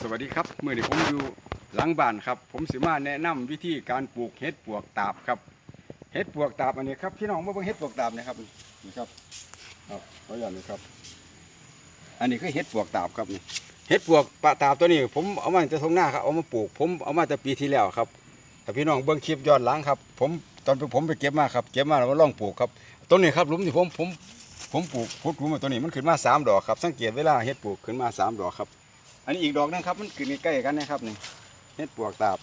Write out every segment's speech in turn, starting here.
สวัสดีครับเมื่อนี้ผมอยู่หลังบ้านครับ ผมสิมาแนะนำวิธีการปลูกเห็ดปวกตาบครับเห็ดปวกตาบอันนี้ครับพี่น้องมาเบิ่งเห็ดปวกตาบนะครับนี่ครับครับตัวอย่างนี้ครับ อันนี้คือเห็ดปวกตาบครับนี่เห็ดปวกปะตาบตัวนี้ ผมเอามาจากทงหน้าครับเอามาปลูก ผมเอามาแต่ปีที่แล้วครับแต่พี่น้องเบิ่งคลิปย้อนหลังครับ ผมตอนผมไปเก็บมาครับเก็บมาแล้วมาลองปลูกครับต้นนี้ครับหลุมที่ผมผมผมปลูกพุดหลุมมาตัวนี้มันขึ้นมาสามดอกครับสังเกตเวลาเห็ดปลูกขึ้นมาสามดอกครับ อันนี้อีกดอกหนึงครับมันขึ้นใกล้กันนะครับนี่เห็ดปวกตาบ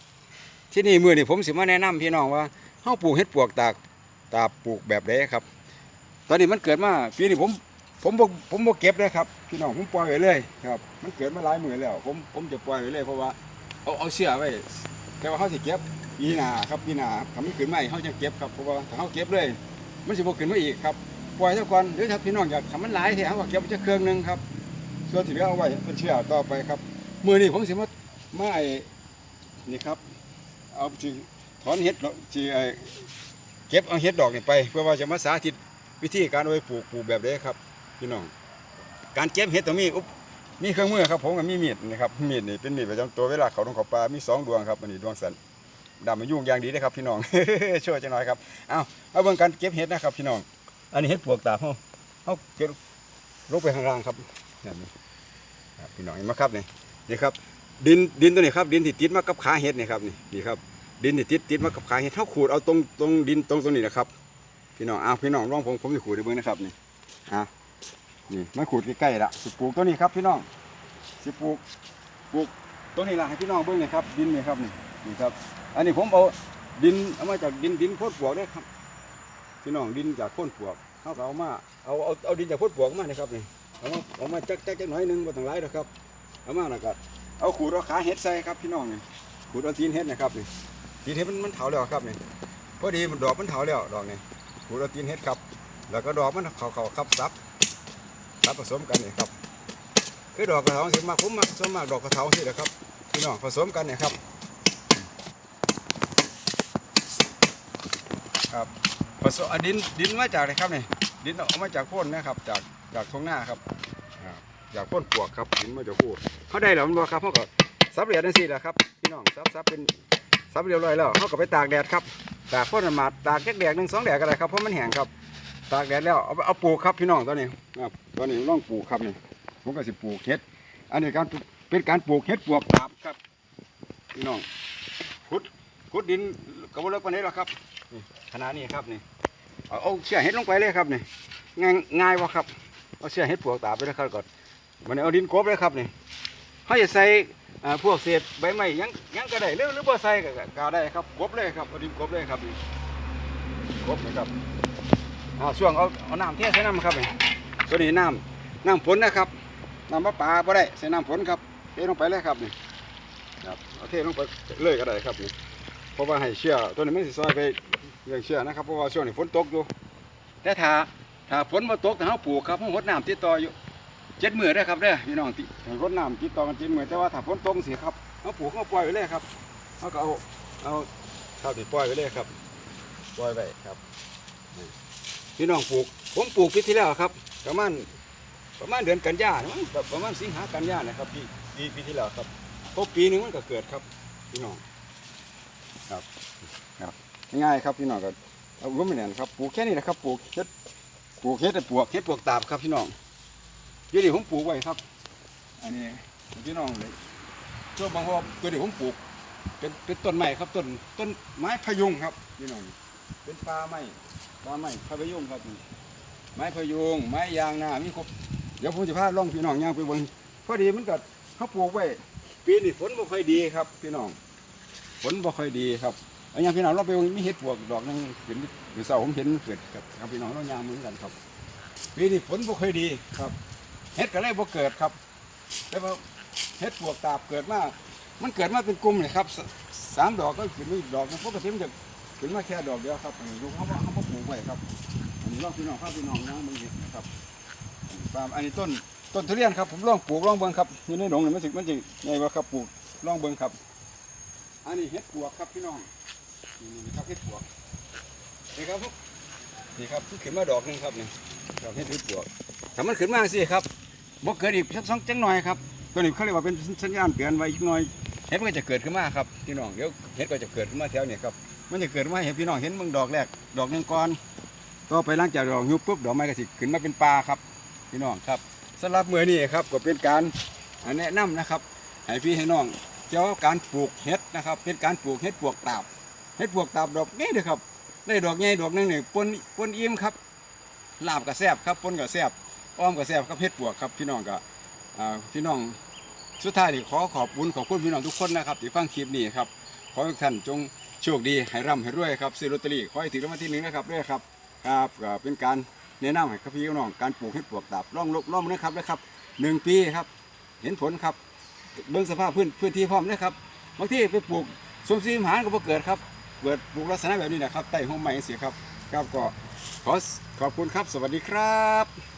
ที่นี่มือนี่ผมสิมาแนะนำพี่น้องว่าเฮาปลูกเห็ดปวกตาบตาบปลูกแบบใดครับ ตอนนี้มันเกิดมาปีนี้ผมผมบผมบเก็บเลยครับพี่น้องผมปล่อยไว้เลยครับ มันเกิดมาหลายมือแล้วผมผมจะปล่อยไว้เลยเพราะว่าเอาเอาเสื้อไว้แต่ว่าเขาสิเก็บปีหน้าครับปีหน้าถ้ามันขึ้นมาอีกเขาจะเก็บครับเพราะว่าถ้าเขาเก็บเลย มันสิบ่ขึ้นมาอีกครับปล่อยเท่าก่อนหรือถ้าพี่น้องอยากทำมันหลายเท่าก็เก็บไว้จะเครื่องหนึงครับ ส่วนที่เหลือเอาไว้เป็นเชื่อต่อไปครับ มือนี้ผมสิมามาไอ้นี่ครับ เอาสิถอนเห็ดดอกสิไอ้เก็บเอาเห็ดดอกนี่ไป เพื่อว่าจะมาสาธิตวิธีการเอาไปปลูกปลูกแบบนี้ครับพี่น้อง การเก็บเห็ดต้องมีอุปมีเครื่องมือครับผมกับมีมีดนะครับมีดนี่เป็นมีดประจำตัวเวลาเขาต้องขาปลามีสองดวงครับอันนี้ดวงสันดำมายุ่งอย่างดีเลยครับ พี่น้อง ช่วยจังหน่อยครับเอาเอาเบิ่งการเก็บเห็ดนะครับ พี่น้อง อันนี้เห็ดปลวกตาเขาเขาเก็บลงไปข้างล่างครับแบบนี้ ครับพี่น้องเห็นไหมครับนี่นี่ครับ ดินดินตัวนี้ครับ ดินที่ติดมากับขาเห็ดนี่ครับนี่นี่ครับ ดินที่ติดติดมากับขาเห็ดเท่าขูดเอาตรงตรงดินตรงตรงนี้นะครับ พี่น้องอ้าวพี่น้องลองผมผมจะขูดให้เบิ่งนะครับนี่อะนี่มาขูดใกล้ๆละสิปลูกตัวนี้ครับพี่น้องสิปลูกปลูกตัวนี้ละให้พี่น้องเบิ่งนี่ครับ ดินนี่ครับนี่นี่ครับ อันนี้ผมเอาดินเอามาจากดินดินโคตรปลวกเนี่ยครับ พี่น้องดินจากโคตรปลวกเขาเอามาเอาเอาเอาดินจากโคตรปลวกมานี่ครับนี่ เอามาเอามาจักจักจักหน่อยหนึงบ่ต้องหลายดอกครับเอามาแล้วก็เอาขูดเอาขาเห็ดใส่ครับพี่น้องนี่ขูดเอาตีนเห็ดนะครับนี่ตีนเห็ดมันมันเถาแล้วครับนี่พอดีมันดอกมันเถาแล้วดอกนี่ขูดเอาตีนเห็ดครับ แล้วก็ดอกมันเขาเขาครับซับซับผสมกันนี่ครับคือดอกกระเถาสิมากผมมักส่วนมากดอกกระเถาสิแหละครับพี่น้องผสมกันเนี่ยครับ ครับผสมอะดินดินมาจากอะไรครับนี่ ดินเอามาจากโพ่นนะครับ จากจากท้องหน้าครับอ่าอยากพ่นปวกครับหินมาจะพูดเขาได้แล้วมันบอกครับเขาก็ซับเหรียญนั่นสิแหละครับพี่น้องซับซับเป็นซับเรียบร้อยแล้วเขาก็ไปตากแดดครับตากพ่นมาตากแค่แดดหนึ่งสองแดดก็ได้ครับเพราะมันแห้งครับ ตากแดดแล้วเอาเอาปลูกครับพี่น้องตอนนี้ครับตอนนี้ต้องปลูกครับนี่ผมก็สิปลูกเห็ด อันนี้การเป็นการปลูกเห็ดปวกตาบครับ พี่น้องขุดขุดดินกระบอกเลิกปานนี้หรอกครับนี่ขนาดนี้ครับนี่ เอาเชือกเห็ดลงไปเลยครับนี่ง่ายง่ายวะครับเอาเสื้อเห็ดปวกตาไปเลยครับก่อนมันเอาดินกบเลยครับนี่เขาจะใส่พวกเศษใบไม้ยังยังก็ได้หรือหรือบ่ใส่ก็ก็ได้ครับกบเลยครับเอาดินกบเลยครับนี่กบนะครับอ่าช่วงเอาเอาน้ำเทใส่น้ำครับนี่ตัวนี้น้ำน้ำฝนนะครับน้ำมะปลาบ่ได้ใส่น้ำฝนครับเทลงไปเลยครับนี่ครับเอาเทลงไปเลยก็ได้ครับนี่เพราะว่าให้เชื่อตัวนี้ไมันสิซอยไป เรื่องเชื่อนะครับเพราะว่าช่วงนี้ฝนตกอยู่แต่ถ้าถ้าฝนมาตกถ้าเราปลูกครับเราหดน้ำติดต่ออยู่เจ็ดมือได้ครับเด้อพี่น้องติให้รดน้ำติดต่อกันเจ็ดมือแต่ว่าถ้าฝนตกเสิครับเราปลูกเราปล่อยไว้เลยครับเราก็เอาเอาข้าวติดปล่อยไว้เลยครับปล่อยไว้ครับพี่น้องปลูก ผมปลูกปีที่แล้วครับประมาณประมาณเดือนกันยายนมั้งแบบประมาณสิงหากันยานนะครับปีปีปีที่แล้วครับพอปีหนึงมันก็เกิดครับ พี่น้องครับครับ ง่ายครับพี่น้องก็เอาร่วมไปเนี่ยครับปลูกแค่นี้นะครับปลูกเฮ็ดปลูกเฮ็ดแต่ปลูกเฮ็ดปลูกตาบครับพี่น้องเดี๋ยวนี้ผมปลูกไว้ครับ อันนี้พี่น้องเลยช่วงบางพอตัวนี้ผมปลูก เป็นเป็นต้นไม้ครับต้นต้นไม้พะยุงครับพี่น้องเป็นปลาไม้ปลาไม้พะยุงครับนี่ไม้พะยุงไม้ยางนามีครบเดี๋ยวผมจะพาล่องพี่น้องย่างไปเบนพอดีมันก็เขาปลูกไว้ปีนี้ฝนบ่ค่อยดีครับ พี่น้องฝนบ่ค่อยดีครับ อันนี้พี่น้องเราไปมีเห็ดปวกดอกหนึงเห็นหรือเสาผมเห็นเกิดครับพี่น้องเรายางเหมือนกันครับปีนี้ฝนบ่ค่อยดีครับเห็ดก็เลยบ่เกิดครับ แต่ว่าเห็ดปวกตาบเกิดมามันเกิดมาเป็นกลุ่มเลยครับสามดอกก็ขึ้นมาอีกดอกหนึ่งปกติมันจะขึ้นมาแค่ดอกเดียวครับอันนี้ลูกเขาเขาเขาปลูกไว้ครับอันนี้ลองพี่น้องครับพี่น้องนะมึงเห็นนะครับปาล์มอันนี้ต้นต้นทุเรียนครับผมลองปลูกลองเบิ่งครับอยู่ในหลงเนี่ยมันสิมันจะไงวะครับปลูกลองเบิ่งครับ อันนี้เห็ดปวกครับพี่น้อง นี่นี่ครับเห็ดปวกนี่ครับพวกนี่ครับขึ้นมาดอกหนึงครับนี่ดอกเห็ดเห็ดปวกถ้ามันขึ้นมาสิครับบ่เกิดอีกสักสองจังหน่อยครับตัวนี้เขาเรียกว่าเป็นสัญญาณเตือนไว้อีกหน่อยเห็ดมันก็จะเกิดขึ้นมาครับพี่น้องเดี๋ยวเห็ดก็จะเกิดขึ้นมาแถวนี้ครับมันจะเกิดขึ้นมาเห็นพี่น้องเห็นมึงดอกแรกดอกหนึงก่อนต่อไปหลังจากดอกยุบปุ๊บดอกไม้ก็สิขึ้นมาเป็นปลาครับ พี่น้องครับสำหรับมือนี้ครับก็เป็นการแนะนำนะครับให้พี่ให้น้องเกี่ยวกับการปลูกเห็ดนะครับ เป็นการปลูกเห็ดปวกตาบ เห็ดปวกตาบดอกนี้เด้อครับ ได้ดอกใหญ่ดอกหนึงนี่ปนปนอิ่มครับลาบก็แซ่บครับปนก็แซ่บอ้อมก็แซ่บครับเห็ดปวกครับพี่น้องก็อ่าพี่น้องสุดท้ายนี่ขอขอบคุณขอบคุณพี่น้องทุกคนนะครับที่ฟังคลิปนี้ครับขอให้ทุกท่านจงโชคดีให้ร่ำให้รวยครับซื้อลอตเตอรี่ขอให้ถึงรางวัลที่หนึ่งนะครับด้วยครับครับเป็นการแนะนำให้ครับพี่น้องการปลูกเห็ดปวกตับร่องลบร่องนะครับนะครับหนึ่งปีครับ เห็นผลครับเบื้องสภาพพื้นพื้นที่พร้อมนะครับบางที่ไปปลูกสมซีมหานก็บ่เกิดครับ เปิดปลูกลักษณะแบบนี้นะครับใต้ห้องไม้เสียครับครับก็ขอขอบคุณครับ สวัสดีครับ